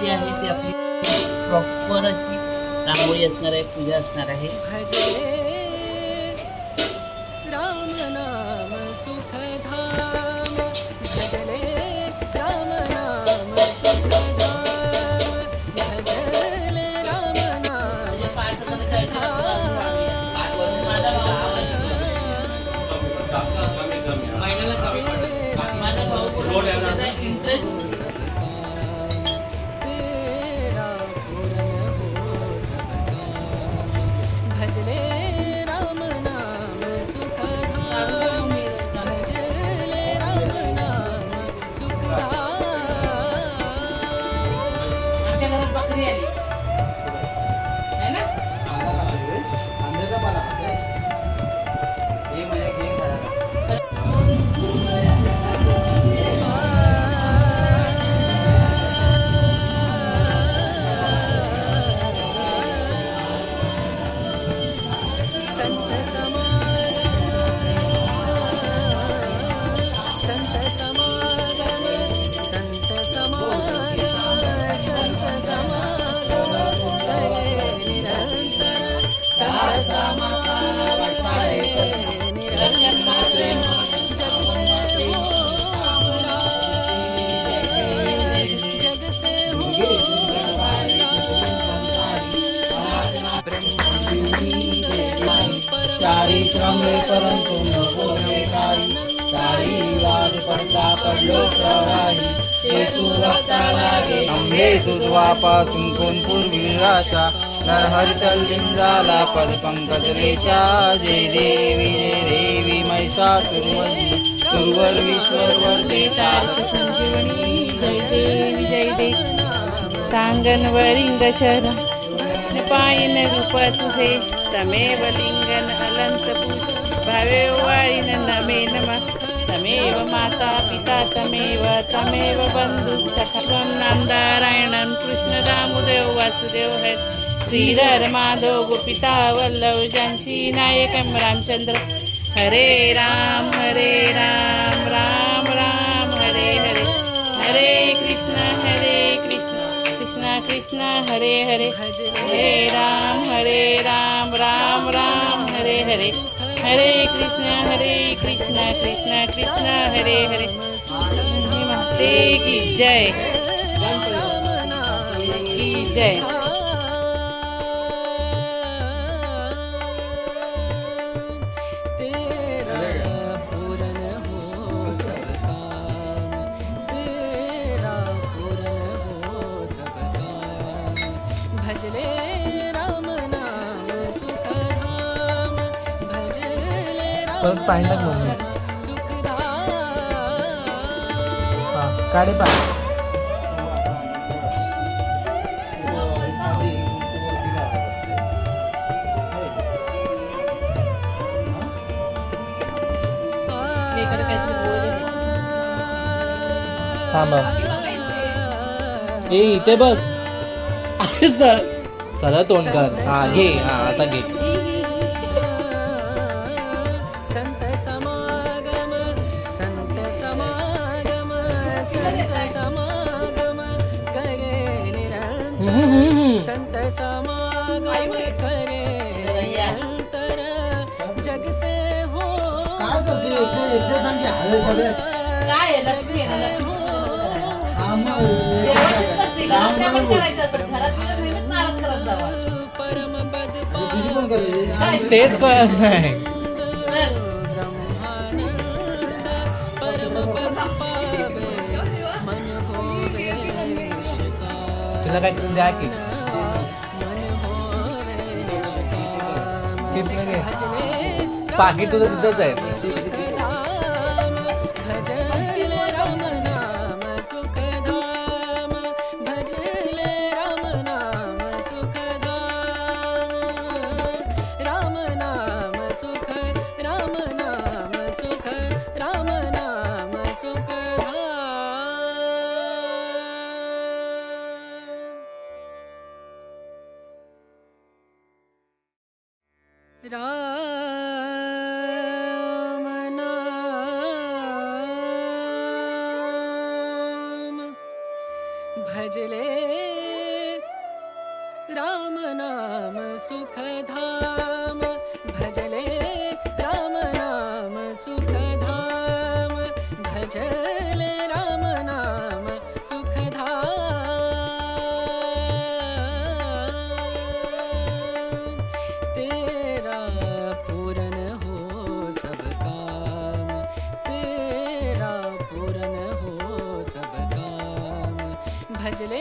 जी आहे ती आपली प्रॉपर अशी रांगोळी असणार आहे पूजा असणार आहे. राम नाम सुखधा प्रवाही हेतू रक्ता लागे हेतू द्वापासून आशा नरहरी तल्लीन झाला पद पंकज रेषा जय देवी जय देवी महिषासुरमर्दी सुरवर विश्वर वर देता संजीवनी जय देवी जय देवी। सांगन वरिंग पायन रूप तुझे तमेव लिंगन अनंत पूज भावे वाळीन नमे नम। तमेव माता पिता तमेव तमेव बंधु सखा त्वं नामदारायणं कृष्ण दामोदेव वासुदेव हर श्रीधर माधव गोपिता वल्लभ जानकी नायकं रामचंद्र। हरे राम हरे राम राम राम, हरे हरे। हरे कृष्ण हरे कृष्ण। कृष्ण कृष्ण, हरे हरे। हरे राम हरे राम राम राम, हरे हरे। हरे कृष्ण हरे कृष्ण। कृष्ण कृष्ण हरे हरे। माते की जय। की जय। तेरा पूरन हो हा काढे पा लेकर थांबा. ए इथे बघ. अरे सर. चला तोंड कर हा घे. हा आता घे. संत समागम करे निरंतर जग से हो काय सांग की हळे सगळे। काय लक्ष्मी आहे ना, लक्ष्मी तिला काहीतरी द्या की? पाकिट तुझं तिथंच आहे. राम भजले राम नाम सुख धाम भजले राम नाम सुख धाम भजले acele